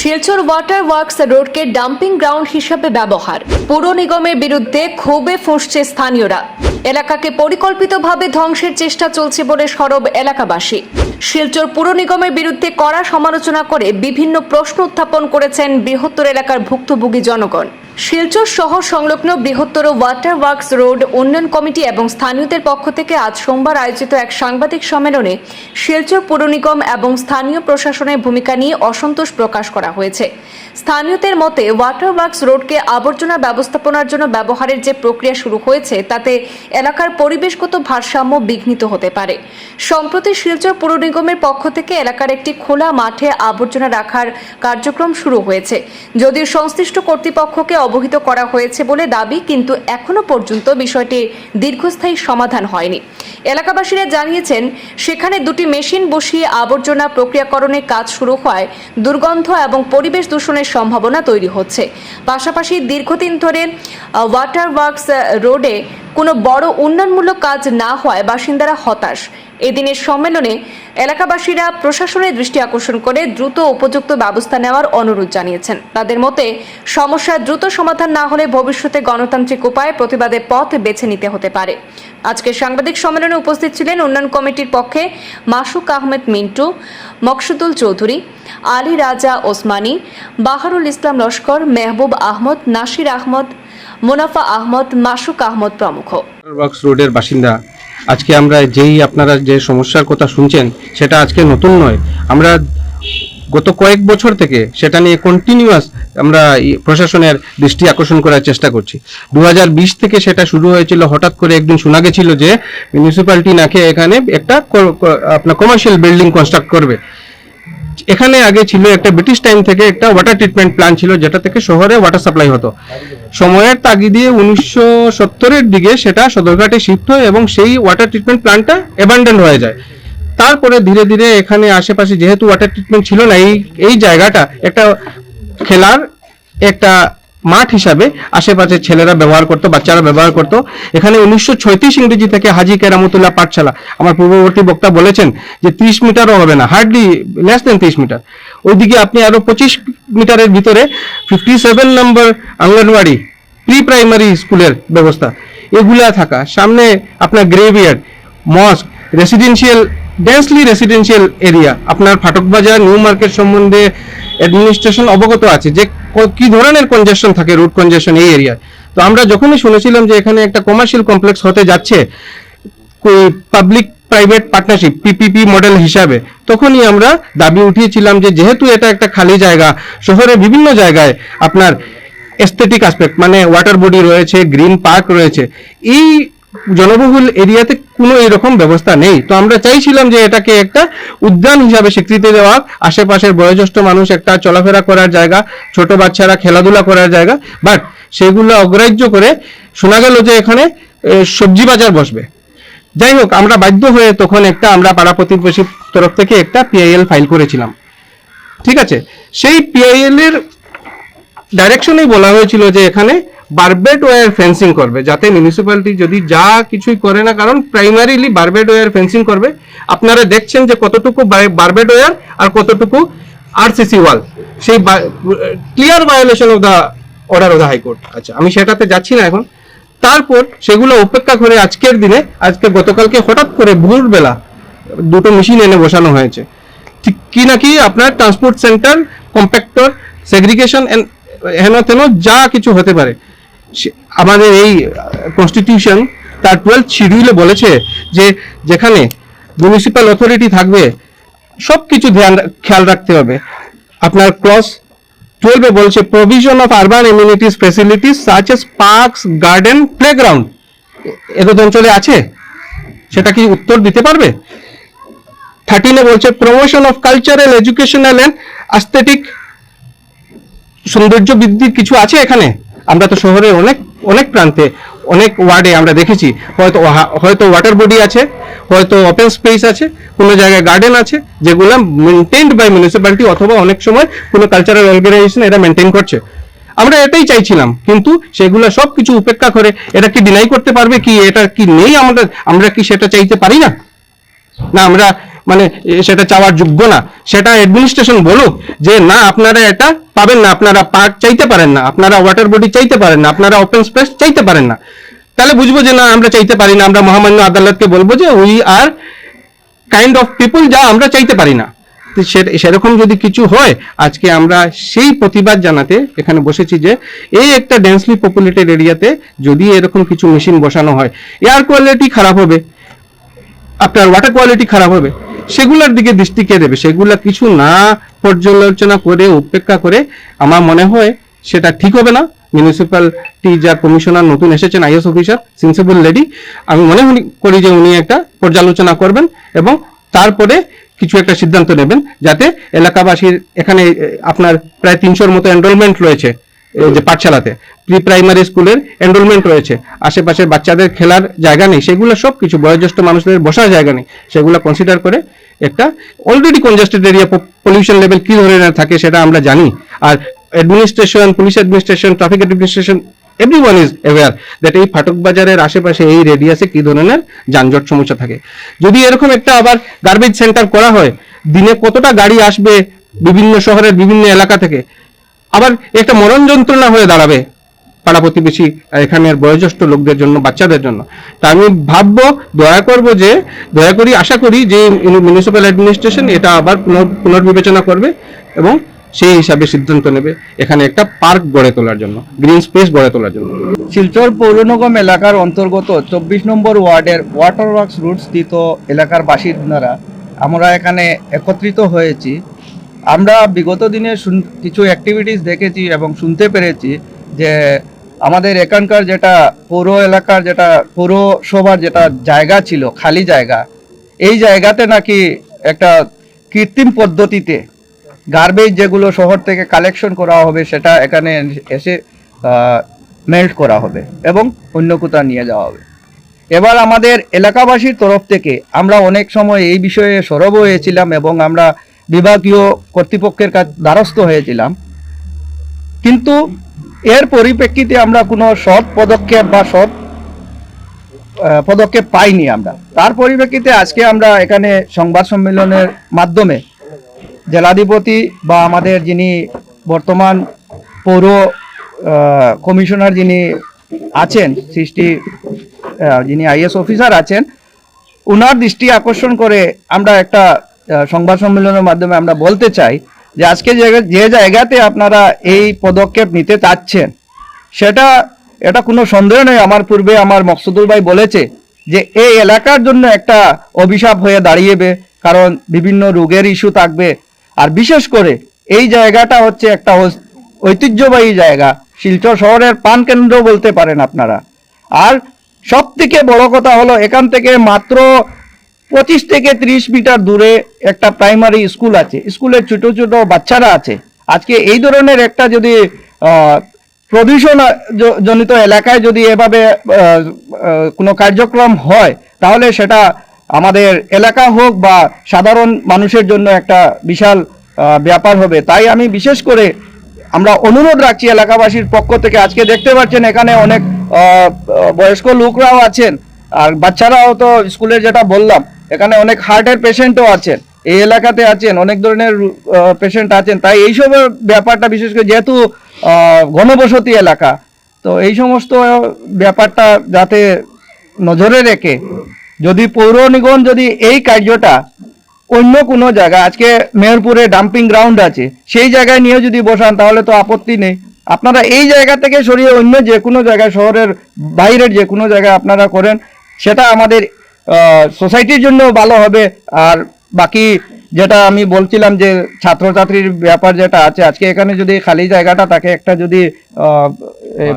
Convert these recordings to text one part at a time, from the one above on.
Silchar water works রোডকে dumping ground হিসাবে ব্যবহার। পুর নিগমের বিরুদ্ধে ক্ষোভে ফুঁসছে স্থানীয়রা। এলাকাকে পরিকল্পিতভাবে ধ্বংসের চেষ্টা চলছে বলে সরব এলাকাবাসী। শিলচর পুর নিগমের বিরুদ্ধে কড়া সমালোচনা করে বিভিন্ন প্রশ্ন উত্থাপন করেছেন বৃহত্তর এলাকার ভুক্তভোগী জনগণ। শিলচর শহর সংলগ্ন বৃহত্তর ওয়াটার ওয়ার্কস রোড উন্নয়ন কমিটি এবং স্থানীয়দের পক্ষ থেকে আজ সোমবার আয়োজিত এক সাংবাদিক সম্মেলনে শিলচর পুর নিগম এবং স্থানীয় প্রশাসনের ভূমিকা নিয়ে অসন্তোষ প্রকাশ করা হয়েছে। স্থানীয়দের মতে ওয়াটার ওয়ার্কস রোডকে আবর্জনা ব্যবস্থাপনার জন্য ব্যবহারের যে প্রক্রিয়া শুরু হয়েছে, তাতে এলাকার পরিবেশগত ভারসাম্য বিঘ্নিত হতে পারে। সম্প্রতি শিলচর পুর নিগমের পক্ষ থেকে এলাকার একটি খোলা মাঠে আবর্জনা রাখার কার্যক্রম শুরু হয়েছে। যদিও সংশ্লিষ্ট কর্তৃপক্ষকে অবহিত করা হয়েছে বলে দাবি, কিন্তু এখনও পর্যন্ত বিষয়টির দীর্ঘস্থায়ী সমাধান হয়নি। এলাকাবাসীরা জানিয়েছেন, সেখানে দুটি মেশিন বসিয়ে আবর্জনা প্রক্রিয়াকরণের কাজ শুরু হওয়ায় দুর্গন্ধ এবং পরিবেশ দূষণের সম্ভাবনা তৈরি হচ্ছে। পাশাপাশি দীর্ঘদিন ধরে ওয়াটার ওয়ার্কস রোডে কোনো বড় উন্নয়নমূলক কাজ না হওয়ায় বাসিন্দারা হতাশ। এদিনের সম্মেলনে এলাকাবাসীরা প্রশাসনের দৃষ্টি আকর্ষণ করে দ্রুত উপযুক্ত ব্যবস্থা নেওয়ার অনুরোধ জানিয়েছেন। তাদের মতে সমস্যার দ্রুত সমাধান না হলে ভবিষ্যতে গণতান্ত্রিক উপায়ে প্রতিবাদের পথ বেছে নিতে হতে পারে। আজকের সাংবাদিক সম্মেলনে উপস্থিত ছিলেন উন্নয়ন কমিটির পক্ষে মাসুক আহমেদ মিন্টু, মকসুদুল চৌধুরী, আলী রাজা ওসমানী, বাহারুল ইসলাম লস্কর, মেহবুব আহমদ, নাসির আহমদ, মুনাফা আহমদ, মাসুক আহমদ প্রমুখ। রোডের বাসিন্দা, আজকে আমরা যেই আপনারা যে সমস্যার কথা শুনছেন, সেটা আজকে নতুন নয়। আমরা গত কয়েক বছর থেকে সেটা নিয়ে কন্টিনিউয়াস আমরা প্রশাসনের দৃষ্টি আকর্ষণ করার চেষ্টা করছি। দু হাজার বিশ থেকে সেটা শুরু হয়েছিল, হঠাৎ করে একদিন শোনা গেছিল যে মিউনিসিপ্যালিটি নাকি এখানে একটা আপনার কমার্শিয়াল বিল্ডিং কনস্ট্রাক্ট করবে। এখানে আগে ছিল একটা ব্রিটিশ টাইম থেকে একটা ওয়াটার ট্রিটমেন্ট প্ল্যান ছিল, যেটা থেকে শহরে ওয়াটার সাপ্লাই হতো। সময়ের তাগিদে উনিশশো সত্তরের দিকে সেটা সদরঘাটে শিফট হয় এবং সেই ওয়াটার ট্রিটমেন্ট প্ল্যান্টটা অ্যাবান্ডন হয়ে যায়। তারপরে ধীরে ধীরে এখানে আশেপাশে যেহেতু ওয়াটার ট্রিটমেন্ট ছিল না, এই এই জায়গাটা একটা খেলার একটা মাঠ হিসাবে আশেপাশে ছেলেরা ব্যবহার করতো, বাচ্চারা ব্যবহার করতো। এখানে উনিশশো ছয়ত্রিশ ইংরেজি থেকে হাজি কেরামতুল্লাহ পাঠশালা, আমার পূর্ববর্তী বক্তা বলেছেন যে ত্রিশ মিটারও হবে না হার্ডলি লেস দেন ত্রিশ মিটার। ওইদিকে আপনি আরও পঁচিশ মিটারের ভিতরে fifty seven number anganwadi pre primary স্কুলের ব্যবস্থা। এগুলা থাকা, সামনে আপনার graveyard mosque residential densely residential area আপনার ফাটক বাজার নিউ মার্কেট সম্বন্ধে অ্যাডমিনিস্ট্রেশন অবগত আছে যে ক- ধরনের কনজেশন থাকে রুট কনজেশন এই এরিয়ায় তো আমরা যখনই শুনেছিলাম যে এখানে একটা কমার্শিয়াল কমপ্লেক্স হতে যাচ্ছে public private partnership PPP model হিসাবে, তখনই আমরা দাবি উঠিয়েছিলাম যে যেহেতু এটা একটা খালি জায়গা, শহরে বিভিন্ন জায়গায় আপনার এস্থেটিক আসপেক্ট মানে ওয়াটার বডি রয়েছে গ্রিন পার্ক রয়েছে, এই জনবহুল এরিয়াতে কোনো এরকম ব্যবস্থা নেই। তো আমরা চাইছিলাম যে এটাকে একটা উদ্যান হিসাবে স্বীকৃতি দেওয়া আশেপাশের বয়োজ্যেষ্ঠ মানুষ একটা চলাফেরা করার জায়গা, ছোট বাচ্চারা খেলাধুলা করার জায়গা। বাট সেগুলো অগ্রাহ্য করে শোনা গেল যে এখানে সবজি বাজার বসবে। যাই হোক, আমরা বাধ্য হয়ে তখন একটা আমরা পাড়া প্রতিবেশীর তরফ থেকে একটা পিআইএল ফাইল করেছিলাম। ঠিক আছে? সেই পিআইএল এর ডাইরেকশনেই বলা হয়েছিল যে এখানে বারবেড ওয়ার ফেন্সিং করবে, যাতে মিউনিসিপ্যালিটি যদি যা কিছুই করে না, কারণ প্রাইমারিলি বারবেড ওয়্যার ফেন্সিং করবে। আপনারা দেখছেন যে কতটুকু বারবেড ওয়ার আর কতটুকু আরসিসি ওয়াল সেই clear violation of the order of the high court আচ্ছা আমি সেটাতে যাচ্ছি না এখন। তারপর সেগুলো উপেক্ষা করে আজকের দিনে, আজকে গতকালকে হঠাৎ করে ভোরবেলা দুটো মেশিন এনে বসানো হয়েছে। কি নাকি আপনার ট্রান্সপোর্ট সেন্টার কম্প্যাক্টর সেগ্রিগেশন হেন তেন যা কিছু হতে পারে। আমাদের এই কনস্টিটিউশন তার টুয়েলথ শিডিউলে বলেছে যে যেখানে মিউনিসিপ্যাল অথরিটি থাকবে সব কিছু ধ্যান খেয়াল রাখতে হবে। আপনার ক্লস টুয়েলভে বলছে provision of urban immunities facilities such as parks garden playground এত অঞ্চলে আছে? সেটা কি উত্তর দিতে পারবে? থার্টিনে বলছে promotion of cultural educational and aesthetic সৌন্দর্য বৃদ্ধির কিছু আছে এখানে? আমরা তো শহরের অনেক অনেক প্রান্তে, অনেক ওয়ার্ডে আমরা দেখেছি। হয়তো হয়তো ওয়াটার বডি আছে, হয়তো ওপেন স্পেস আছে, কোনো জায়গায় গার্ডেন আছে, যেগুলো মেনটেন্ড বাই মিউনিসিপ্যালিটি অথবা অনেক সময় কোনো কালচারাল অর্গানাইজেশন এটা মেনটেন করছে। আমরা এটাই চাইছিলাম, কিন্তু সেগুলো সব কিছু উপেক্ষা করে এটা কি ডিনাই করতে পারবে, কি এটা কি নেই আমাদের, আমরা কি সেটা চাইতে পারি না? না, আমরা মানে সেটা চাওয়ার যোগ্য না। সেটা অ্যাডমিনিস্ট্রেশন বলুক যে, না, আপনারা এটা পাবেন না। আপনারা পার্ক চাইতে পারেন না। আপনারা ওয়াটার বডি চাইতে পারেন না। আপনারা ওপেন স্পেস চাইতে পারেন না। তাহলে বুঝব যে, না, আমরা চাইতে পারি না। আমরা মহামান্য আদালতকে বলব যে we are kind of people যা আমরা চাইতে পারি না। সেরকম যদি কিছু হয়, আজকে আমরা সেই প্রতিবাদ জানাতে এখানে বসেছি যে, এই একটা ডেন্সলি পপুলেটেড এরিয়াতে যদি এরকম কিছু মেশিন বসানো হয় এয়ার কোয়ালিটি খারাপ হবে। আপনার ওয়াটার কোয়ালিটি খারাপ হবে। সেগুলোর দিকে দৃষ্টি কে দেবে? সেগুলো কিছু না পর্যালোচনা করে, উপেক্ষা করে আমার মনে হয় সেটা ঠিক হবে না। মিউনিসিপ্যালিটি যা কমিশনার নতুন এসেছেন আইএস অফিসার সেন্সিবল লেডি আমি মনে করি যে উনি একটা পর্যালোচনা করবেন এবং তারপরে কিছু একটা সিদ্ধান্ত নেবেন যাতে এলাকাবাসীর এখানে আপনার প্রায় তিনশোর মতো এনরোলমেন্ট রয়েছে যে পাঠশালাতে। প্রি প্রাইমারি স্কুলের এনরোলমেন্ট রয়েছে। আশেপাশের বাচ্চাদের খেলার জায়গা নেই। সেগুলো সব কিছু বয়োজ্যেষ্ঠ মানুষদের বসার জায়গা নেই। সেগুলো কনসিডার করে একটা already congested area pollution level কি ধরনের থাকে সেটা আমরা জানি। আর administration police administration traffic administration everyone is aware that এই ফাটক বাজারের আশেপাশে এই রেডিয়াসে কি ধরনের যানজট সমস্যা থাকে। যদি এরকম একটা আবার গার্বেজ সেন্টার করা হয়, দিনে কতটা গাড়ি আসবে বিভিন্ন শহরের বিভিন্ন এলাকা থেকে? আবার একটা মরণ যন্ত্রণা হয়ে দাঁড়াবে। পাড়া প্রতিবেশী এখানের বয়োজ্যেষ্ঠ লোকদের জন্য, বাচ্চাদের জন্য। তা আমি ভাববো, দয়া করব যে, দয়া করি, আশা করি যে মিউনিসিপ্যাল অ্যাডমিনিস্ট্রেশন এটা আবার পুনর- পুনর্বিবেচনা করবে এবং সেই হিসাবে সিদ্ধান্ত নেবে এখানে একটা পার্ক গড়ে তোলার জন্য, গ্রিন স্পেস গড়ে তোলার জন্য। শিলচর পৌর নিগম এলাকার অন্তর্গত চব্বিশ নম্বর ওয়ার্ডের ওয়াটার ওয়ার্কস রুট স্থিত এলাকার বাসিন্দারা, আমরা এখানে একত্রিত হয়েছি। আমরা বিগত দিনে কিছু অ্যাক্টিভিটিস দেখেছি এবং শুনতে পেরেছি যে আমাদের এখানকার যেটা পৌর এলাকার যেটা পৌরসভার যেটা জায়গা ছিল, খালি জায়গা, এই জায়গাতে নাকি একটা কৃত্রিম পদ্ধতিতে গার্বেজ যেগুলো শহর থেকে কালেকশন করা হবে, সেটা এখানে এসে মেল্ট করা হবে এবং অন্য কোথাও নিয়ে যাওয়া হবে। এবার আমাদের এলাকাবাসীর তরফ থেকে আমরা অনেক সময় এই বিষয়ে সরব হয়েছিলাম এবং আমরা বিভাগীয় কর্তৃপক্ষের কাছে, দ্বারস্থ হয়েছিলাম। কিন্তু এর পরিপ্রেক্ষিতে আমরা কোনো সৎ পদক্ষেপ বা সৎ পদক্ষেপ পাইনি আমরা। তার পরিপ্রেক্ষিতে আজকে আমরা এখানে সংবাদ সম্মেলনের মাধ্যমে জেলাধিপতি বা আমাদের যিনি বর্তমান পৌর কমিশনার যিনি আছেন, সৃষ্টি যিনি আইএস অফিসার আছেন ওনার দৃষ্টি আকর্ষণ করে আমরা একটা সংবাদ সম্মেলনের মাধ্যমে আমরা বলতে চাই যে আজকে যে- জায়গাতে আপনারা এই পদক্ষেপ নিতে চাচ্ছেন, সেটা, এটা কোনো সন্দেহ নেই আমার পূর্বে আমার মকসুদুল ভাই বলেছে যে এই এলাকার জন্য একটা অভিশাপ হয়ে দাঁড়িয়েবে, কারণ বিভিন্ন রোগের ইস্যু থাকবে। আর বিশেষ করে এই জায়গাটা হচ্ছে একটা ঐতিহ্যবাহী জায়গা। শিলচর শহরের পান কেন্দ্র বলতে পারেন আপনারা। আর সব থেকে বড় কথা হলো, এখান থেকে মাত্র পঁচিশ থেকে ত্রিশ মিটার দূরে একটা প্রাইমারি স্কুল আছে। স্কুলের ছোট ছোট বাচ্চারা আছে। আজকে এই ধরনের একটা যদি প্রদূষণ জনিত এলাকায় যদি এভাবে কোনো কার্যক্রম হয়, তাহলে সেটা আমাদের এলাকা হোক বা সাধারণ মানুষের জন্য একটা বিশাল ব্যাপার হবে। তাই আমি বিশেষ করে আমরা অনুরোধ রাখছি এলাকাবাসীর পক্ষ থেকে। আজকে দেখতে পাচ্ছেন এখানে অনেক বয়স্ক লোকরাও আছেন। আর বাচ্চারাও তো স্কুলের যেটা বললাম এখানে অনেক হার্টের পেশেন্টও আছেন। এই এলাকাতে আছেন, অনেক ধরনের পেশেন্ট আছেন। তাই এইসবের ব্যাপারটা, বিশেষ করে যেহেতু ঘনবসতি এলাকা, তো এই সমস্ত ব্যাপারটা যাতে নজরে রেখে যদি পৌর নিগম যদি এই কার্যটা অন্য কোনো জায়গা আজকে মেয়রপুরে ডাম্পিং গ্রাউন্ড আছে, সেই জায়গায় নিয়ে যদি বসান, তাহলে তো আপত্তি নেই। আপনারা এই জায়গা থেকে সরিয়ে অন্য যে কোনো জায়গায়, শহরের বাইরের যে কোনো জায়গায় আপনারা করেন, সেটা আমাদের সোসাইটির জন্য ভালো হবে। আর বাকি যেটা আমি বলছিলাম যে ছাত্রছাত্রীর ব্যাপার যেটা আছে আজকে এখানে যদি খালি জায়গাটা তাকে একটা যদি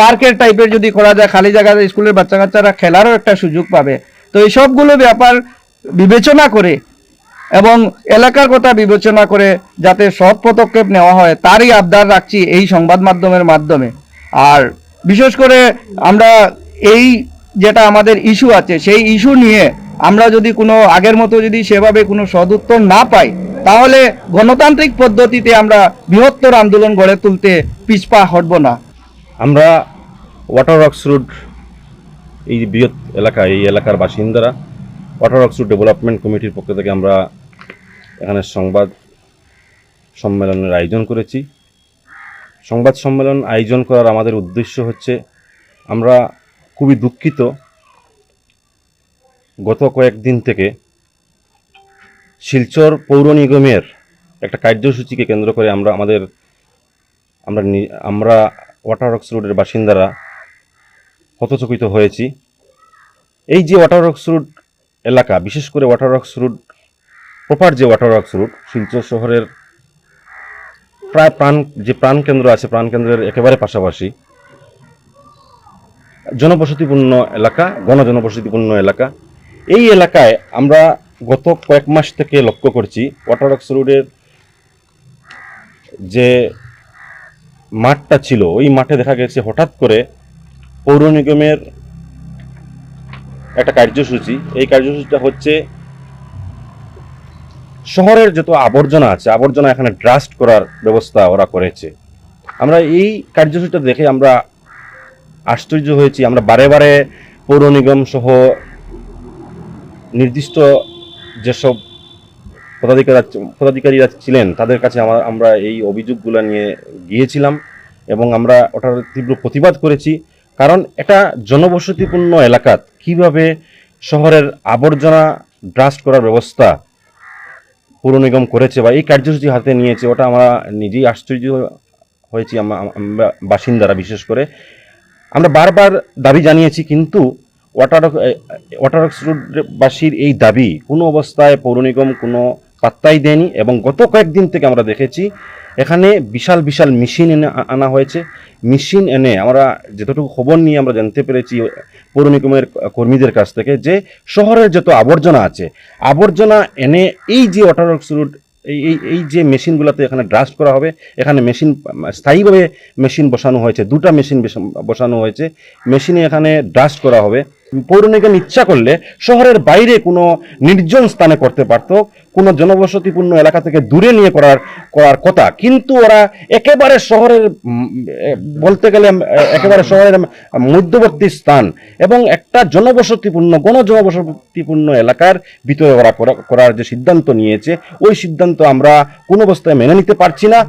পার্কের টাইপের যদি করা যায় খালি জায়গাতে স্কুলের বাচ্চা কাচ্চারা খেলারও একটা সুযোগ পাবে। তো এই সবগুলো ব্যাপার বিবেচনা করে এবং এলাকার কথা বিবেচনা করে যাতে সৎ পদক্ষেপ নেওয়া হয় তারই আবদার রাখছি এই সংবাদ মাধ্যমের মাধ্যমে। আর বিশেষ করে আমরা এই যেটা আমাদের ইস্যু আছে, সেই ইস্যু নিয়ে আমরা যদি কোনো আগের মতো যদি সেভাবে কোনো সদুত্তর না পাই, তাহলে গণতান্ত্রিক পদ্ধতিতে আমরা বৃহত্তর আন্দোলন গড়ে তুলতে পিছপা হটব না। আমরা ওয়াটার রক্স রোড এই বৃহৎ এলাকা, এই এলাকার বাসিন্দারা ওয়াটার রক্স রোড ডেভেলপমেন্ট কমিটির পক্ষ থেকে আমরা এখানে সংবাদ সম্মেলনের আয়োজন করেছি। সংবাদ সম্মেলন আয়োজন করার আমাদের উদ্দেশ্য হচ্ছে, আমরা খুবই দুঃখিত। গত কয়েকদিন থেকে শিলচর পৌর নিগমের একটা কার্যসূচিকে কেন্দ্র করে আমরা আমাদের, আমরা আমরা ওয়াটারক্স রোডের বাসিন্দারা হতচকিত হয়েছি। এই যে ওয়াটারক্স রোড এলাকা, বিশেষ করে ওয়াটারক্স রোড প্রপার যে ওয়াটারক্স রোড শিলচর শহরের প্রায় প্রাণ, যে প্রাণকেন্দ্র আছে, প্রাণকেন্দ্রের একেবারে পাশাপাশি জনবসতিপূর্ণ এলাকা, গণজনবসতিপূর্ণ এলাকা। এই এলাকায় আমরা গত কয়েক মাস থেকে লক্ষ্য করছি ওয়াটারক্স রোডের যে মাঠটা ছিল, ওই মাঠে দেখা গেছে হঠাৎ করে পৌর নিগমের একটা কার্যসূচি। এই কার্যসূচিটা হচ্ছে শহরের যত আবর্জনা আছে, আবর্জনা এখানে ড্রাস্ট করার ব্যবস্থা ওরা করেছে। আমরা এই কার্যসূচিটা দেখে আমরা আশ্চর্য হয়েছি। আমরা বারে বারে পৌর নিগম সহ নির্দিষ্ট যেসব পদাধিকারী পদাধিকারীরা ছিলেন, তাদের কাছে আমার আমরা এই অভিযোগগুলো নিয়ে গিয়েছিলাম এবং আমরা ওটার তীব্র প্রতিবাদ করেছি। কারণ এটা জনবসতিপূর্ণ এলাকাত কীভাবে শহরের আবর্জনা ড্রাস্ট করার ব্যবস্থা পৌর নিগম করেছে বা এই কার্যসূচি হাতে নিয়েছে, ওটা আমরা নিজেই আশ্চর্য হয়েছি আমরা বাসিন্দারা বিশেষ করে। আমরা বারবার দাবি জানিয়েছি, কিন্তু ওয়াটার ওয়াটারক্স রোডবাসীর এই দাবি কোনো অবস্থায় পৌর নিগম কোনো পাত্তাই দেয়নি এবং গত কয়েকদিন থেকে আমরা দেখেছি, এখানে বিশাল বিশাল মেশিন এনে আনা হয়েছে। মেশিন এনে আমরা যতটুকু খবর নিয়ে আমরা জানতে পেরেছি পৌর নিগমের কর্মীদের কাছ থেকে, যে শহরের যত আবর্জনা আছে, আবর্জনা এনে এই যে ওয়াটারক্স রোড এই এই এই যে মেশিনগুলোতে এখানে ড্রাস্ট করা হবে, এখানে মেশিন, স্থায়ীভাবে মেশিন বসানো হয়েছে, দুটা মেশিন বসানো হয়েছে, মেশিনে এখানে ড্রাস্ট করা হবে। পৌর নিগম ইচ্ছা করলে শহরের বাইরে কোনো নির্জন স্থানে করতে পারতো, কোনো জনবসতিপূর্ণ এলাকা থেকে দূরে নিয়ে করার করার কথা। কিন্তু ওরা একেবারে শহরের বলতে গেলে একেবারে শহরের মধ্যবর্তী স্থান এবং একটা জনবসতিপূর্ণ, গণ জনবসতিপূর্ণ এলাকার ভিতরে ওরা করার যে সিদ্ধান্ত নিয়েছে, ওই সিদ্ধান্ত আমরা কোনো অবস্থায় মেনে নিতে পারছি না।